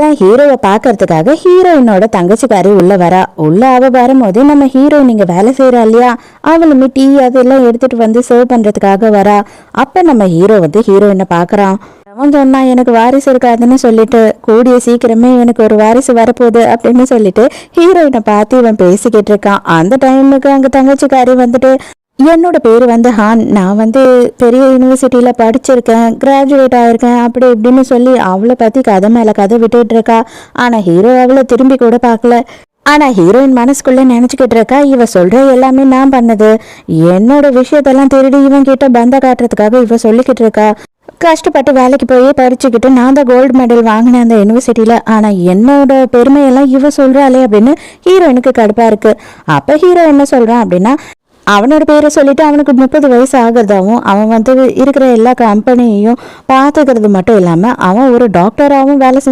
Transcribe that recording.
தான் ஹீரோவை பார்க்கறதுக்காக ஹீரோயினோட தங்கச்சிக்காரி உள்ள வரா. உள்ள அவ வரும்போது நம்ம ஹீரோயின் இங்க வேலை செய்யறா இல்லையா? அவளுமே டீ அதெல்லாம் எடுத்துட்டு வந்து சர்வ் பண்றதுக்காக வரா. அப்ப நம்ம ஹீரோ வந்து ஹீரோயினை பார்க்கறான். அவன் சொன்னா எனக்கு வாரிசு இருக்காதுன்னு சொல்லிட்டு கூடிய சீக்கிரமே எனக்கு ஒரு வாரிசு வரப்போகுது அப்படின்னு சொல்லிட்டு ஹீரோயினை பார்த்து இவன் பேசிக்கிட்டு இருக்கான். அந்த டைமுக்கு அங்க தங்கச்சிக்காரி வந்துட்டு என்னோட பேர் வந்து ஹான். நான் வந்து பெரிய யூனிவர்சிட்டியில் படிச்சிருக்கேன் கிராஜுவேட் ஆயிருக்கேன் அப்படி இப்படின்னு சொல்லி அவளை பற்றி கதை மேலே கதை விட்டுட்டு இருக்கா. ஆனால் ஹீரோ அவளை திரும்பி கூட பார்க்கல. ஆனால் ஹீரோயின் மனசுக்குள்ளே நினச்சிக்கிட்டு இருக்கா இவ சொல்கிற எல்லாமே நான் பண்ணது. என்னோட விஷயத்தெல்லாம் திருடி இவன் கிட்ட பந்த காட்டுறதுக்காக இவ சொல்லிக்கிட்டு இருக்கா. கஷ்டப்பட்டு வேலைக்கு போய் படிச்சுக்கிட்டு நான் தான் கோல்டு மெடல் வாங்கினேன் அந்த யூனிவர்சிட்டியில் ஆனால் என்னோட பெருமையெல்லாம் இவ சொல்கிறாளே அப்படின்னு ஹீரோயினுக்கு கடுப்பாக இருக்குது அப்போ ஹீரோ என்ன சொல்கிறான் அப்படின்னா அவனோட பேரை சொல்லிட்டு அவனுக்கு முப்பது வயசு ஆகுறதாவும் அவன் வந்து இருக்கிற எல்லா கம்பெனியையும் பார்த்துக்கிறது மட்டும் இல்லாமல் அவன் ஒரு டாக்டராகவும் வேலை செஞ்சு